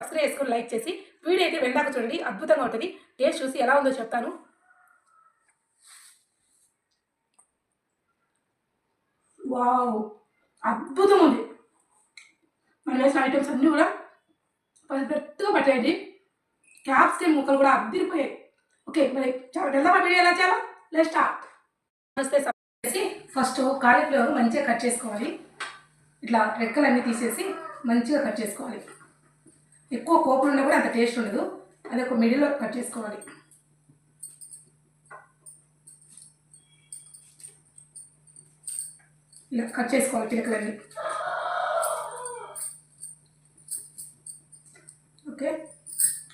Subscribe చేసుకొని like చేసి video అయితే వెళ్ళాక చూడండి. అద్భుతంగా ఉంటుంది. టేస్ట్ చూసి ఎలా ఉందో చెప్తాను. వావ్! అద్భుతం ఉంది. మనం వేసిన ఐటమ్స్ అన్నీ కూడా పర్ఫెక్ట్గా పట్టాయండి. క్యాప్సికమ్ ముక్కలు కూడా అద్దిరిపోయాయి. ఓకే మరి చాలా వెళ్దామా వీడియో ఎలా చేయాలో? లెట్ స్టార్ట్ నమస్తే చేసి ఫస్ట్ కాలీఫ్లవర్ మంచిగా కట్ చేసుకోవాలి. ఇట్లా రెక్కలన్నీ తీసేసి మంచిగా కట్ చేసుకోవాలి. ఎక్కువ కోపం ఉన్నా కూడా అంత టేస్ట్ ఉండదు. అది ఒక మిడిల్లో కట్ చేసుకోవాలి. ఇలా కట్ చేసుకోవాలి పిలకలన్నీ ఓకే?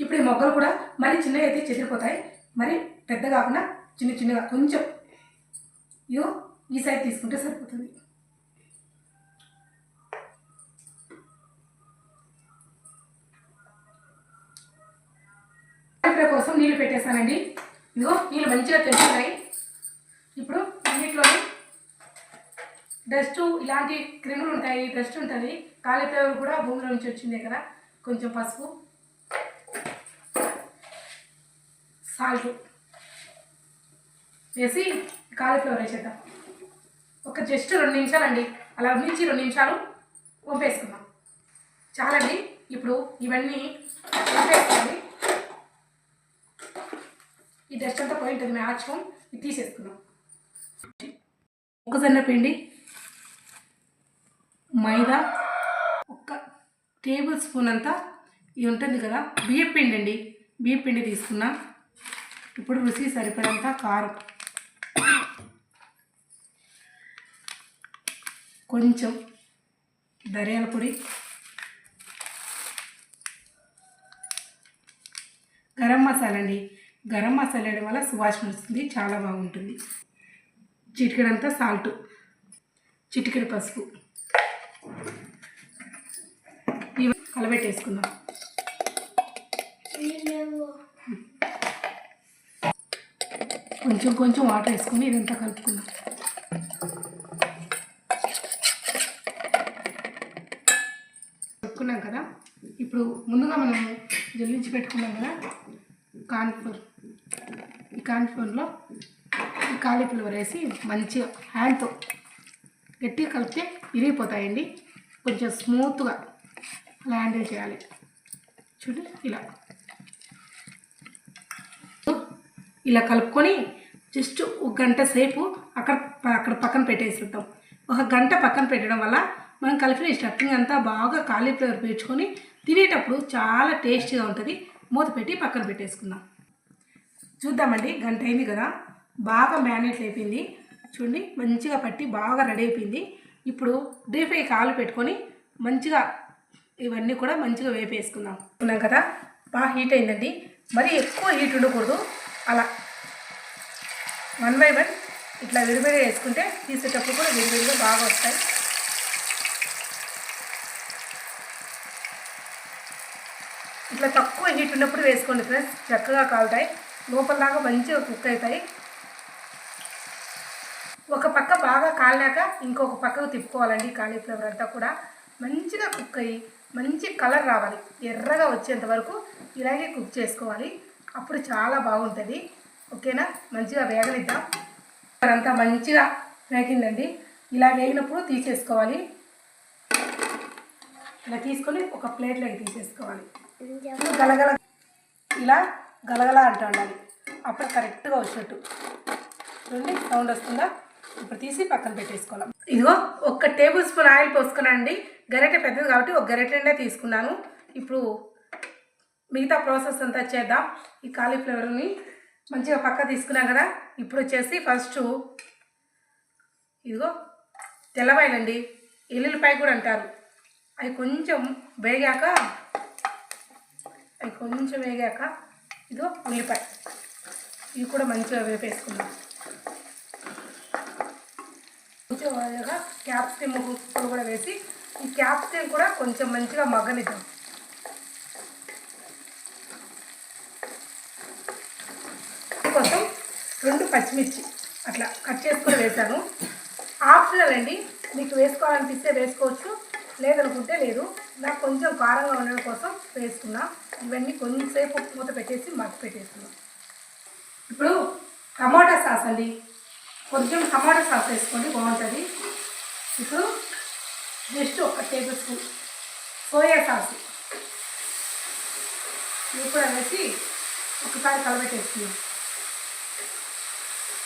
ఇప్పుడు ఈ మొగ్గలు కూడా మరీ చిన్నవి అయితే చెదిరిపోతాయి. మరి పెద్ద కాకుండా చిన్న చిన్నగా కొంచెం. ఇయో ఈ సైడ్ తీసుకుంటే సరిపోతుంది. కాలిఫ్లవర్ కోసం నీళ్ళు పెట్టేశానండి ఇదిగో నీళ్ళు మంచిగా తెలుస్తున్నాయి ఇప్పుడు అన్నిట్లోని డస్ట్ ఇలాంటి క్రిములు ఉంటాయి డస్ట్ ఉంటుంది. కాలీఫ్లవర్ కూడా భూమిలో నుంచి వచ్చిందే కదా కొంచెం పసుపు సాల్ట్ వేసి కాలీఫ్లవర్ వేసేద్దాం. ఒక జస్ట్ రెండు నిమిషాలండి. అలా నుంచి రెండు నిమిషాలు వంపేసుకుందాం. చాలండి. ఇప్పుడు ఇవన్నీ వంపేసుకోవాలి ఈ డస్ట్ అంతా పోయి ఉంటుంది మ్యాక్సిమం ఇది తీసేసుకున్నాం మొక్కజొన్న పిండి మైదా ఒక టేబుల్ స్పూన్ అంతా ఇది ఉంటుంది కదా బియ్యం పిండి అండి. బియ్యం పిండి తీసుకున్నా. ఇప్పుడు రుచి సరిపడంత కారం. కొంచెం ధనియాల పొడి గరం మసాలా అండి. గరం మసాలా వేయడం వల్ల సువాసన వస్తుంది చాలా బాగుంటుంది. చిటికెడంతా సాల్ట్ చిటికెడు పసుపు. ఇవి కలబెట్టేసుకుందాం. కొంచెం కొంచెం వాటర్ వేసుకుని ఇదంతా కలుపుకుందాం. కలుపుకున్నాం కదా? ఇప్పుడు ముందుగా మనం జల్లించి పెట్టుకున్నాం కదా? కాన్ఫ్లోర్ ఈ కాన్ఫ్లోర్లో ఈ కాలీఫ్లవర్ వేసి మంచిగా హ్యాండ్తో గట్టిగా కలిపితే ఇరిగిపోతాయండి కొంచెం స్మూత్గా అలా హ్యాండిల్ చేయాలి. చూడండి ఇలా. ఇలా కలుపుకొని జస్ట్ ఒక గంట సేపు అక్కడ అక్కడ పక్కన పెట్టేసిద్దాం. ఒక గంట పక్కన పెట్టడం వల్ల మనం కలిపిన స్టఫింగ్ అంతా బాగా కాలీఫ్లవర్ పేర్చుకొని తినేటప్పుడు చాలా టేస్టీగా ఉంటుంది. మూత పెట్టి పక్కన పెట్టేసుకుందాం. చూద్దామండి గంట అయింది కదా. బాగా మ్యారినేట్ అయిపోయింది. చూడండి మంచిగా పట్టి బాగా రెడీ అయిపోయింది. ఇప్పుడు డీప్ ఫ్రై కాలు పెట్టుకొని మంచిగా ఇవన్నీ కూడా మంచిగా వేపేసుకుందాం. ఉన్నాం కదా బాగా హీట్ అయిందండి. మరి ఎక్కువ హీట్ ఉండకూడదు. అలా వన్ బై వన్ ఇట్లా విడివిడిగా వేసుకుంటే తీసేటప్పుడు కూడా విడివిడిగా బాగా వస్తాయి. ఇట్లా తక్కువ హీట్ ఉన్నప్పుడు వేసుకోండి ఫ్రెండ్స్ చక్కగా కాలుతాయి. లోపల దాకా మంచిగా కుక్ అవుతాయి. ఒక పక్క బాగా కాలినాక ఇంకొక పక్కకు తిప్పుకోవాలండి కాలీఫ్లవర్ అంతా కూడా. మంచిగా కుక్ అయ్యి మంచి కలర్ రావాలి. ఎర్రగా వచ్చేంత వరకు ఇలాగే కుక్ చేసుకోవాలి. అప్పుడు చాలా బాగుంటుంది. ఓకేనా మంచిగా వేగనిద్దాం. అంతా మంచిగా వేగిందండి. ఇలా వేగినప్పుడు తీసేసుకోవాలి. ఇలా తీసుకొని ఒక ప్లేట్లోకి తీసేసుకోవాలి. గలగల ఇలా గలగల అంటూ ఉండాలి. అప్పుడు కరెక్ట్గా వచ్చినట్టు చూడండి సౌండ్ వస్తుందా? ఇప్పుడు తీసి పక్కన పెట్టేసుకోవాలి. ఇదిగో ఒక టేబుల్ స్పూన్ ఆయిల్ పోసుకున్నానండి. గరిటె పెద్దది కాబట్టి ఒక గరిటెండే తీసుకున్నాను. ఇప్పుడు మిగతా ప్రాసెస్ అంతా చేద్దాం. ఈ కాలీఫ్లవర్ని మంచిగా పక్క తీసుకున్నాం కదా ఇప్పుడు వచ్చేసి ఫస్ట్ ఇదిగో తెల్లవాయలండి. ఎల్లుల్లిపాయ కూడా అంటారు. అవి కొంచెం వేగాక అవి కొంచెం వేగాక ఇదో ఉల్లిపాయ. ఇవి కూడా మంచిగా వేపేసుకుందాం. కొంచెం వేగాక క్యాప్సికమ్ ముక్కలు కూడా వేసి ఈ క్యాప్సికమ్ కూడా కొంచెం మంచిగా మగ్గనిద్దాం. కోసం రెండు పచ్చిమిర్చి అట్లా కట్ చేసుకొని వేసాను ఆప్షనల్ అండి మీకు వేసుకోవాలనిపిస్తే వేసుకోవచ్చు లేదనుకుంటే లేదు. నాకు కొంచెం కారంగా ఉండడం కోసం వేసుకున్నాం. ఇవన్నీ కొంచెంసేపు మూత పెట్టేసి మగ్గి పెట్టేసుకున్నాం ఇప్పుడు టమాటా సాస్ అండి. కొంచెం టమాటా సాస్ వేసుకోండి బాగుంటుంది. ఇప్పుడు జస్ట్ ఒక టేబుల్ స్పూన్ సోయా సాస్. ఇవి కూడా వేసి ఒకసారి కలబెట్టేసుకున్నాం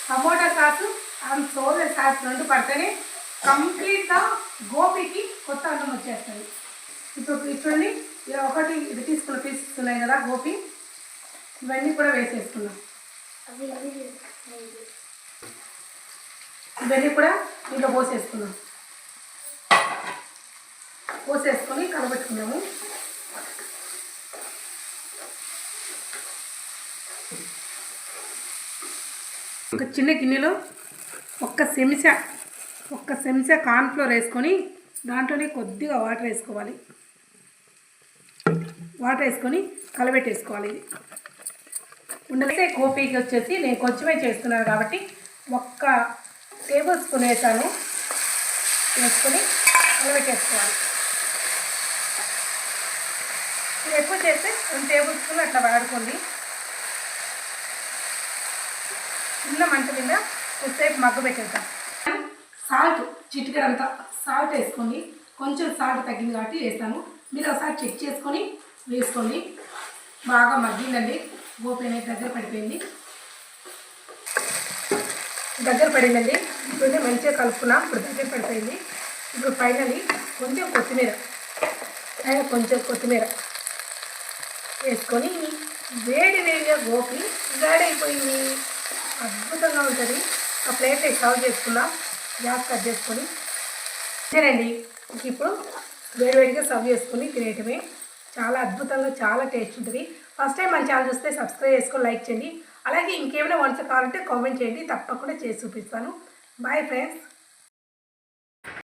tomato sauce and soya sauce రెండు పడితేనే కంప్లీట్గా గోపికి కొత్త అన్నం వచ్చేస్తుంది. ఇప్పుడు చూడండి ఇలా ఒకటి ఇది తీసుకున్న పీసెస్ ఉన్నాయి కదా గోపి. ఇవన్నీ కూడా వేసేసుకున్నాం ఇవన్నీ కూడా దీంట్లో పోసేసుకున్నాం పోసేసుకొని కలబెట్టుకున్నాము. ఒక చిన్న గిన్నెలో ఒక్క చెంచా ఒక్క చెంచా కార్న్ఫ్లోర్ వేసుకొని దాంట్లోనే కొద్దిగా వాటర్ వేసుకోవాలి. వాటర్ వేసుకొని కలబెట్టేసుకోవాలి. ఇది ఉండలే కోపీకి వచ్చేసి నేను కొంచెమే చేస్తున్నాను కాబట్టి ఒక్క టేబుల్ స్పూన్ వేసాను. వేసుకొని కలబెట్టేసుకోవాలి. మీరు ఎక్కువ చేస్తే రెండు టేబుల్ స్పూన్ అట్లా వాడుకోండి. చిన్న మంట మీద కొద్దిసేపు మగ్గ పెట్టేద్దాం. సాల్ట్ చిటికెడంతా సాల్ట్ వేసుకోండి. కొంచెం సాల్ట్ తగ్గింది కాబట్టి వేస్తాను. మీరు ఒకసారి చెక్ చేసుకొని వేసుకోండి బాగా మగ్గిందండి. గోపి అనేది దగ్గర పడిపోయింది. దగ్గర పడిందండి. ఇప్పుడు మంచిగా కలుపుకున్నాం. ఇప్పుడు దగ్గర పడిపోయింది. ఇప్పుడు ఫైనలీ కొంచెం కొత్తిమీర పైన కొంచెం కొత్తిమీర వేసుకొని వేడి వేడిగా గోపి గాడైపోయింది. అద్భుతంగా ఉంటుంది. ఆ ప్లేట్ సర్వ్ చేసుకున్నాం. గ్యాస్ కట్ చేసుకొని తినండి. ఇప్పుడు ఇప్పుడు వేడివేడిగా సర్వ్ చేసుకొని తినేయటమే చాలా అద్భుతంగా చాలా టేస్ట్ ఉంటుంది. ఫస్ట్ టైం మన ఛానల్ చూస్తే సబ్స్క్రైబ్ చేసుకొని లైక్ చేయండి. అలాగే ఇంకేమైనా వంట కావాలంటే కామెంట్ చేయండి. తప్పకుండా చేసి చూపిస్తాను. Bye friends